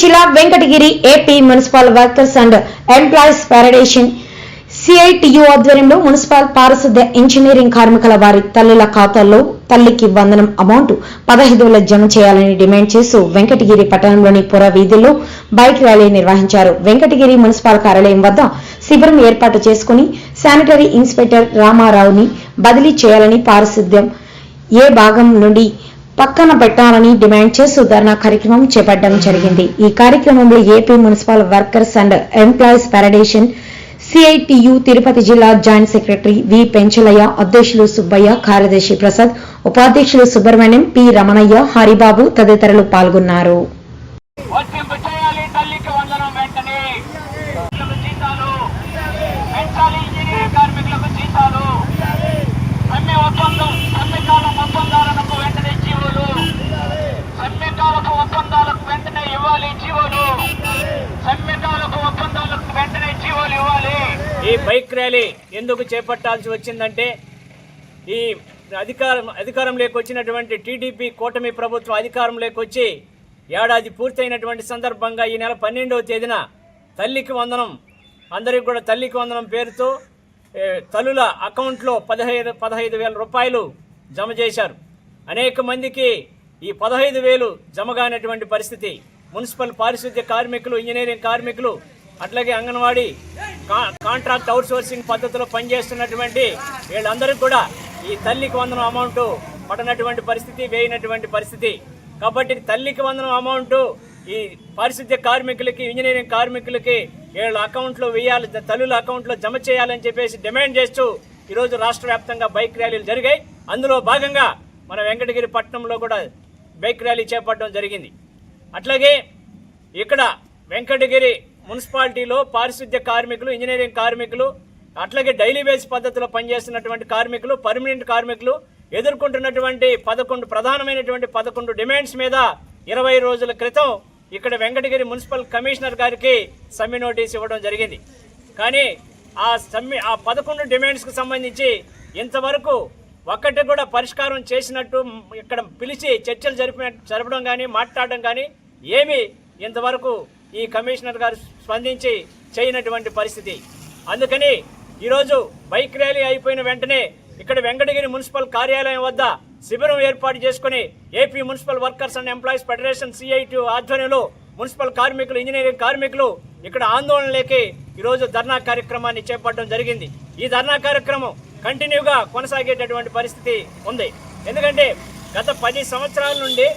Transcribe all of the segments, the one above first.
జిల్లా Venkatagiri AP municipal workers and employees federation CITU ఆధ్వర్యంలో municipal పారిశుద్ధ్య ఇంజనీరింగ్ కార్మికుల వారి తల్లుల ఖాతాల్లో తల్లికి వందనం అమౌంట్ పదహైదు వేల జమ చేయాలని డిమాండ్ చేస్తూ వెంకటగిరి పట్టణంలోని పుర వీధుల్లో బైక్ ర్యాలీ నిర్వహించారు. వెంకటగిరి మున్సిపల్ కార్యాలయం వద్ద శిబిరం ఏర్పాటు చేసుకుని శానిటరీ ఇన్స్పెక్టర్ రామారావుని బదిలీ చేయాలని పారిశుద్ధ్యం ఏ భాగం నుండి పక్కన పెట్టాలని డిమాండ్ చేస్తూ ధర్నా కార్యక్రమం చేపట్టడం జరిగింది. ఈ కార్యక్రమంలో AP municipal workers and employees federation CITU Tirupati జిల్లా జాయింట్ సెక్రటరీ వి పెంచలయ్య అధ్యక్షులు సుబ్బయ్య కార్యదర్శి ప్రసాద్ ఉపాధ్యక్షులు సుబ్రహ్మణ్యం పి రమణయ్య హరిబాబు తదితరులు పాల్గొన్నారు. చేయాలి తల్లికి వందనం వెంటనే జీతాలు పెంచాలి ఇంజనీరింగ్ కార్మికులకు జీతాలు సమ్మె ఒప్పందం సమ్మెకాలం ఒప్పందాలకు వెంటనే జీవోలు సమ్మెకాలపు ఒప్పందాలకు వెంటనే ఇవ్వాలి జీవోలు ఒప్పందాలకు వెంటనే జీవోలు ఇవ్వాలి. ఈ బైక్ ర్యాలీ ఎందుకు చేపట్టాల్సి వచ్చిందంటే ఈ అధికారం అధికారంలోకి వచ్చినటువంటి టీడీపీ కూటమి ప్రభుత్వం అధికారంలోకి వచ్చి ఏడాది పూర్తయినటువంటి సందర్భంగా ఈ నెల పన్నెండవ తేదీన తల్లికి వందనం అందరికి కూడా తల్లికి వందనం పేరుతో తల్లుల అకౌంట్లో పదహైదు పదహైదు వేల రూపాయలు జమ చేశారు. అనేక మందికి ఈ పదహైదు వేలు జమ కానటువంటి పరిస్థితి. మున్సిపల్ పారిశుద్ధ్య కార్మికులు ఇంజనీరింగ్ కార్మికులు అట్లాగే అంగన్వాడీ కా- కాంట్రాక్ట్ అవుట్సోర్సింగ్ పద్ధతిలో పనిచేస్తున్నటువంటి వీళ్ళందరికీ కూడా ఈ తల్లికి వందనం అమౌంట్ పడనటువంటి పరిస్థితి వేయనటువంటి పరిస్థితి. కాబట్టి తల్లికి వందనం అమౌంట్ ఈ పారిశుద్ధ్య కార్మికులకి ఇంజనీరింగ్ కార్మికులకి వీళ్ళ అకౌంట్లో వేయాలి తల్లుల అకౌంట్లో జమ చేయాలని చెప్పేసి డిమాండ్ చేస్తూ ఈరోజు రాష్ట్ర వ్యాప్తంగా బైక్ ర్యాలీలు జరిగాయి. అందులో భాగంగా మన వెంకటగిరి పట్టణంలో కూడా బైక్ ర్యాలీ చేపట్టడం జరిగింది. అట్లాగే ఇక్కడ వెంకటగిరి మున్సిపాలిటీలో పారిశుద్ధ్య కార్మికులు ఇంజనీరింగ్ కార్మికులు అట్లాగే డైలీ బేస్ పద్ధతిలో పనిచేస్తున్నటువంటి కార్మికులు పర్మనెంట్ కార్మికులు ఎదుర్కొంటున్నటువంటి పదకొండు ప్రధానమైనటువంటి పదకొండు డిమాండ్స్ మీద ఇరవై రోజుల క్రితం ఇక్కడ వెంకటగిరి మున్సిపల్ కమిషనర్ గారికి సమ్మె నోటీస్ ఇవ్వడం జరిగింది. కానీ ఆ సమ్మె ఆ పదకొండు డిమాండ్స్కి సంబంధించి ఇంతవరకు ఒక్కటి కూడా పరిష్కారం చేసినట్టు ఇక్కడ పిలిచి చర్చలు జరిపిన జరపడం కానీ మాట్లాడడం కానీ ఏమీ ఇంతవరకు ఈ కమిషనర్ గారు స్పందించి చేయనటువంటి పరిస్థితి. అందుకని ఈరోజు బైక్ ర్యాలీ అయిపోయిన వెంటనే ఇక్కడ వెంకటగిరి మున్సిపల్ కార్యాలయం వద్ద శిబిరం ఏర్పాటు చేసుకుని AP municipal workers and employees federation CIT ఆధ్వర్యంలో మున్సిపల్ కార్మికులు ఇంజనీరింగ్ కార్మికులు ఇక్కడ ఆందోళనలేకి ఈరోజు ధర్నా కార్యక్రమాన్ని చేపట్టడం జరిగింది. ఈ ధర్నా కార్యక్రమం కంటిన్యూగా కొనసాగేటటువంటి పరిస్థితి ఉంది. ఎందుకంటే గత పది సంవత్సరాల నుండి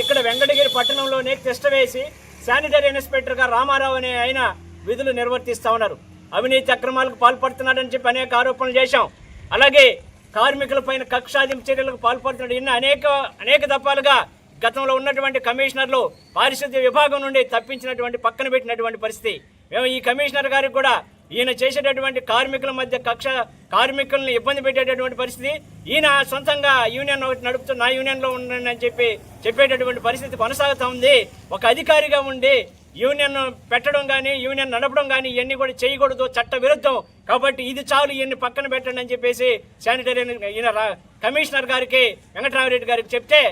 ఇక్కడ వెంకటగిరి పట్టణంలోనే తిష్ట వేసి శానిటరీ ఇన్స్పెక్టర్గా రామారావు అనే ఆయన విధులు నిర్వర్తిస్తా ఉన్నారు. అవినీతి అక్రమాలకు పాల్పడుతున్నాడని చెప్పి అనేక ఆరోపణలు చేశాం. అలాగే కార్మికులపైన కక్షాదింపు చర్యలకు పాల్పడుతున్నాడు. ఇన్ని అనేక అనేక దఫాలుగా గతంలో ఉన్నటువంటి కమిషనర్లు పారిశుద్ధ్య విభాగం నుండి తప్పించినటువంటి పక్కన పెట్టినటువంటి పరిస్థితి. మేము ఈ కమిషనర్ గారికి కూడా ఈయన చేసేటటువంటి కార్మికుల మధ్య కక్ష కార్మికులను ఇబ్బంది పెట్టేటటువంటి పరిస్థితి. ఈయన సొంతంగా యూనియన్ ఒకటి నడుపుతూ నా యూనియన్లో ఉండండి అని చెప్పి చెప్పేటటువంటి పరిస్థితి కొనసాగుతూ ఉంది. ఒక అధికారిగా ఉండి యూనియన్ పెట్టడం కానీ యూనియన్ నడపడం కానీ ఇవన్నీ కూడా చేయకూడదు చట్ట విరుద్ధం కాబట్టి ఇది చాలు ఇవన్నీ పక్కన పెట్టండి అని చెప్పేసి శానిటరీ ఈయన కమిషనర్ గారికి వెంకటరామరెడ్డి గారికి చెప్తే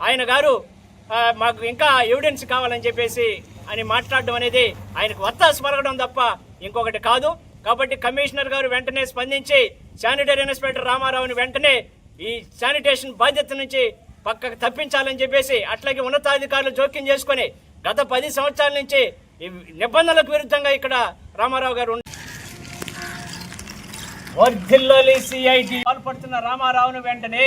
ఆయన గారు మాకు ఇంకా ఎవిడెన్స్ కావాలని చెప్పేసి అని మాట్లాడడం అనేది ఆయనకు వర్త స్మరగడం తప్ప ఇంకొకటి కాదు. కాబట్టి కమిషనర్ గారు వెంటనే స్పందించి శానిటరీ ఇన్స్పెక్టర్ రామారావుని వెంటనే ఈ శానిటేషన్ బాధ్యత నుంచి పక్కకు తప్పించాలని చెప్పేసి అట్లాగే ఉన్నతాధికారులు జోక్యం చేసుకొని గత పది సంవత్సరాల నుంచి ఈ నిబంధనలకు విరుద్ధంగా ఇక్కడ రామారావు గారు ఉన్న- సిఐటి. పాల్పడుతున్న రామారావును వెంటనే